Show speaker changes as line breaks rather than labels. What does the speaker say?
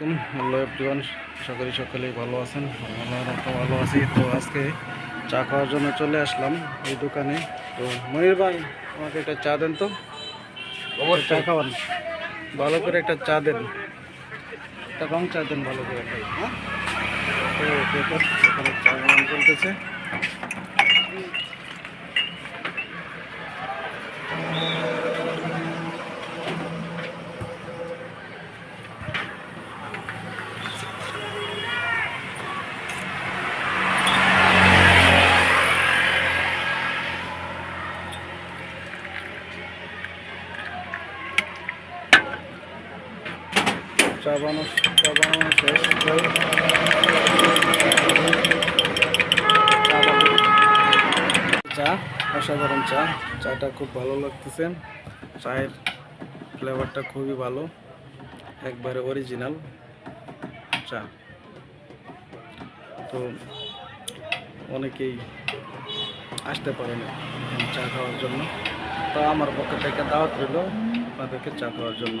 Hello everyone আশা করি সকলেই ভালো আছেন। আমরা ভালো আছি। তো আজকে চা খাওয়ার জন্য চলে আসলাম এই দোকানে। তো মনির ভাই আমাকে একটা চা দেন তো। চা খাওয়ান। ভালো করে একটা চা দেন। একটা রং চা দেন ভালো করে খাই হ্যাঁ? তো এখানে চা বানানো চলতেছে। চা বানানো চা বানানো শেষ। চা অসাধারণ চা। চাটা খুব ভালো লাগতেছে। চায়ের ফ্লেভারটা খুবই ভালো। একবারে অরিজিনাল চা। তো অনেকেই আসতে পারে না চা খাওয়ার জন্য। তো আমার পক্ষ থেকে দাওয়াত রইল আপনাদেরকে চা খাওয়ার জন্য।